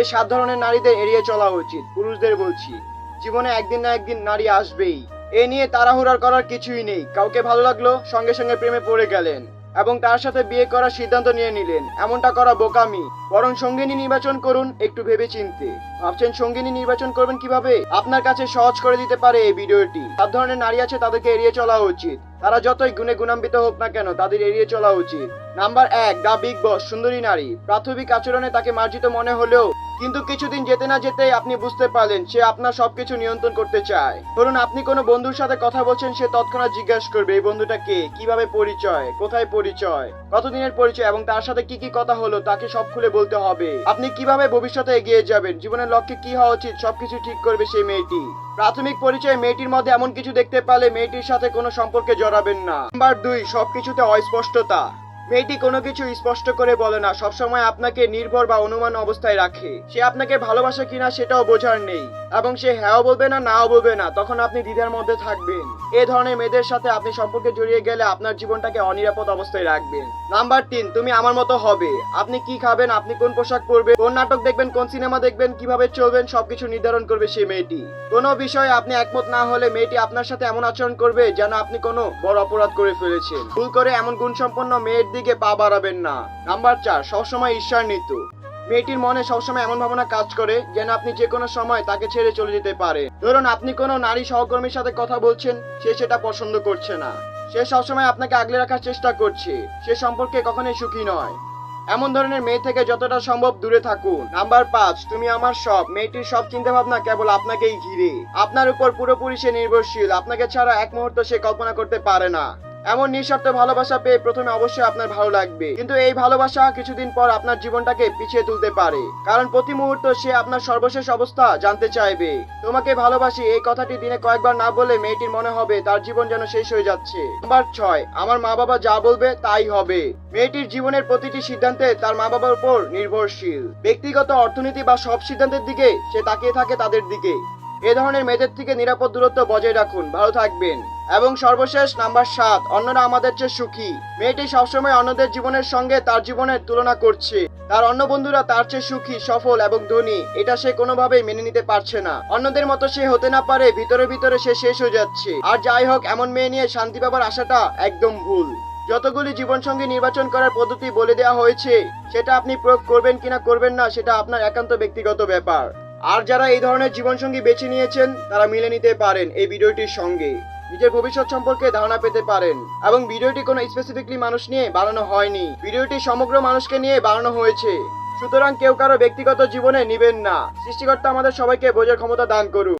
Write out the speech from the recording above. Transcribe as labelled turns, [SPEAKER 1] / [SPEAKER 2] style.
[SPEAKER 1] যে সাত ধরনের নারীদের এড়িয়ে চলা উচিত, পুরুষদের বলছি। জীবনে একদিন না একদিন নারী আসবেই। এ নিয়ে তাড়াহুড়ার করার কিছুই নেই। কাউকে ভালো লাগল, সঙ্গে সঙ্গে প্রেমে পড়ে গেলেন এবং তার সাথে বিয়ে করার সিদ্ধান্ত নিয়ে নিলেন। এমনটা করা বোকামি। বরং সঙ্গিনী নির্বাচন করুন, একটু ভেবে চিনতে ভাবছেন সঙ্গিনী নির্বাচন করবেন কীভাবে? আপনার কাছে সহজ করে দিতে পারে এই ভিডিওটি। সাত ধরনের নারী আছে, তাদেরকে এড়িয়ে চলা উচিত। তারা যতই গুণে গুণান্বিত হোক না কেন, তাদের এড়িয়ে চলা উচিত। নাম্বার এক দা বিগ বস, সুন্দরী নারী। প্রাথমিক আচরণে তাকে মার্জিত মনে হলেও কিন্তু কিছুদিন যেতে না যেতেই আপনি বুঝতে পারলেন সে আপনার সবকিছু নিয়ন্ত্রণ করতে চায়। ধরুন আপনি কোনো বন্ধুর সাথে কথা বলছেন, সে তৎক্ষণাৎ জিজ্ঞাসা করবে, এই বন্ধুটা কে? কীভাবে পরিচয়? কোথায় পরিচয়? কতদিনের পরিচয়? এবং তার সাথে কি কি কথা হলো? তাকে সব খুলে বলতে হবে। আপনি কীভাবে ভবিষ্যতে এগিয়ে যাবেন? জীবনের লক্ষ্যে কি হওয়া উচিত? সবকিছু ঠিক করবে সেই মেয়েটি। প্রাথমিক পরিচয় মেয়েটির মধ্যে এমন কিছু দেখতে পালে মেয়েটির সাথে কোনো সম্পর্কে জড়াবেন না। নাম্বার দুই, সবকিছুতে অস্পষ্টতা। মেয়েটি কোনো কিছু স্পষ্ট করে বলে না, সবসময় আপনাকে নির্ভর বা অনুমান অবস্থায় রাখে। সে আপনাকে ভালোবাসে কিনা সেটাও বোঝার নেই, এবং সে হ্যাঁও বলবে না, নাও বলবে না, তখন আপনি দ্বিধার মধ্যে থাকবেন। এ ধরনের মেয়েদের সাথে আপনি সম্পর্কে জড়িয়ে গেলে আপনার জীবনটাকে অনিরাপদ অবস্থায় রাখবেন। নাম্বার তিন, তুমি আমার মতো হবে। আপনি কি খাবেন, আপনি কোন পোশাক পরবেন, কোন নাটক দেখবেন, কোন সিনেমা দেখবেন, কীভাবে চলবেন, সবকিছু নির্ধারণ করবে সেই মেয়েটি। কোনো বিষয়ে আপনি একমত না হলে মেয়েটি আপনার সাথে এমন আচরণ করবে যেন আপনি কোনো বড় অপরাধ করে ফেলেছেন। ভুল করে এমন গুণসম্পন্ন মেয়ের দিকে পা বাড়াবেন না। নাম্বার চার, সবসময় ঈর্ষান্বিত। মেয়েটির মনে সবসময় এমন ভাবনা কাজ করে যেন আপনি যে কোনো সময় তাকে ছেড়ে চলে যেতে পারে ধরুন আপনি কোনো নারী সহকর্মীর সাথে কথা বলছেন, সে সেটা পছন্দ করছে না। সে সবসময় আপনাকে আগলে রাখার চেষ্টা করছে, সে সম্পর্কে কখনোই সুখী নয়। এমন ধরনের মেয়ে থেকে যতটা সম্ভব দূরে থাকুন। নাম্বার পাঁচ, তুমি আমার সব, মেয়েটির সব চিন্তা ভাবনা কেবল আপনাকেই ঘিরে। আপনার উপর পুরোপুরি সে নির্ভরশীল, আপনাকে ছাড়া এক মুহূর্ত সে কল্পনা করতে পারে না। এমন নিঃস্বার্থ ভালোবাসা পেয়ে প্রথমে অবশ্যই আপনার ভালো লাগবে। কিন্তু এই ভালোবাসা কিছুদিন পর আপনার জীবনটাকে পিছিয়ে তুলতে পারে। কারণ প্রতি মুহূর্ত সে আপনার সর্বশেষ অবস্থা জানতে চাইবে। তোমাকে ভালোবাসি, এই কথাটি দিনে কয়েকবার না বলে মেয়েটির মনে হবে তার জীবন যেন শেষ হয়ে যাচ্ছে। নাম্বার ছয়, আমার মা বাবা যা বলবে তাই হবে। মেয়েটির জীবনের প্রতিটি সিদ্ধান্তে তার মা বাবার উপর নির্ভরশীল। ব্যক্তিগত অর্থনীতি বা সব সিদ্ধান্তের দিকে সে তাকিয়ে থাকে তাদের দিকে। এ ধরনের মেয়েদের থেকে নিরাপদ দূরত্ব বজায় রাখুন, ভালো থাকবেন। এবং সর্বশেষ, নাম্বার সাত, অন্যরা আমাদের চেয়ে সুখী। মেয়েটি সবসময় অন্যদের জীবনের সঙ্গে তার জীবনের তুলনা করছে। তার অন্য বন্ধুরা তার চেয়ে সুখী, সফল এবং ধনী। এটা সে কোনোভাবেই মেনে নিতে পারছে না। অন্যদের মতো সে হতে না পারে, ভিতরে ভিতরে সে শেষ হয়ে যাচ্ছে। আর যাই হোক, এমন মেয়ে নিয়ে শান্তি পাবার আশাটা একদম ভুল। যতগুলি জীবনসঙ্গী নির্বাচন করার পদ্ধতি বলে দেওয়া হয়েছে, সেটা আপনি প্রয়োগ করবেন কিনা করবেন না, সেটা আপনার একান্ত ব্যক্তিগত ব্যাপার। আর যারা এই ধরনের জীবনসঙ্গী বেছে নিয়েছেন, তারা মিলে নিতে পারেন এই ভিডিওটির সঙ্গে। নিজের ভবিষ্যৎ সম্পর্কে ধারণা পেতে পারেন এবং ভিডিওটি কোনো স্পেসিফিকলি মানুষ নিয়ে বানানো হয়নি। ভিডিওটি সমগ্র মানুষকে নিয়ে বানানো হয়েছে। সুতরাং কেউ কারও ব্যক্তিগত জীবনে নিবেন না। সৃষ্টিকর্তা আমাদের সবাইকে বোঝার ক্ষমতা দান করুন।